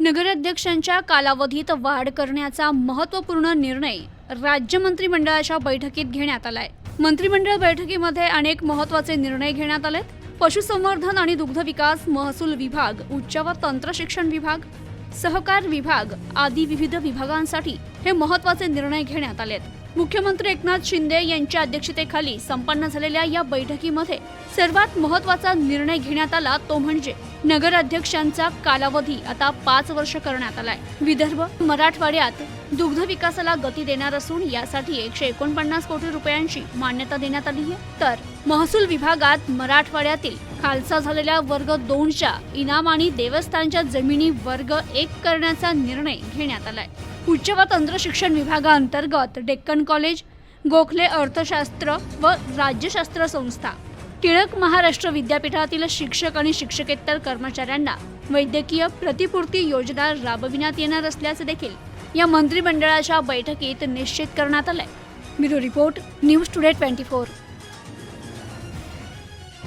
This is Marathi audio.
नगराध्यक्षांच्या कालावधीत वाढ करण्याचा महत्त्वपूर्ण निर्णय राज्य मंत्रिमंडळाच्या बैठकीत घेण्यात आलाय. मंत्रिमंडळ बैठकीमध्ये अनेक महत्त्वाचे निर्णय घेण्यात आलेत. पशुसंवर्धन आणि दुग्ध विकास महसूल विभाग उच्च व तंत्र शिक्षण विभाग सहकार विभाग आदी विविध विभागांसाठी हे महत्त्वाचे निर्णय घेण्यात आलेत. मुख्यमंत्री एकनाथ शिंदे यांच्या अध्यक्षतेखाली संपन्न झालेल्या या बैठकीमध्ये सर्वात महत्त्वाचा निर्णय घेण्यात आला तो म्हणजे नगराध्यक्षांचा कालावधी आता पाच वर्ष करण्यात आलाय. विदर्भ मराठवाड्यात दुग्ध विकासाला गती देणार असून यासाठी एकशे एकोणपन्नास कोटी रुपयांची मान्यता देण्यात आली आहे. तर महसूल विभागात मराठवाड्यातील खालसा झालेल्या वर्ग दोनच्या इनाम आणि देवस्थानच्या जमिनी वर्ग एक करण्याचा निर्णय घेण्यात आलाय. उच्च व तंत्र शिक्षण विभागाअंतर्गत डेक्कन कॉलेज गोखले अर्थशास्त्र व राज्यशास्त्र संस्था टिळक महाराष्ट्र विद्यापीठातील शिक्षक आणि शिक्षकेतर कर्मचाऱ्यांना वैद्यकीय प्रतिपूर्ती योजना राबविण्यात येणार असल्याचं देखील या मंत्रिमंडळाच्या बैठकीत निश्चित करण्यात आलंय. Bureau report news today twenty four.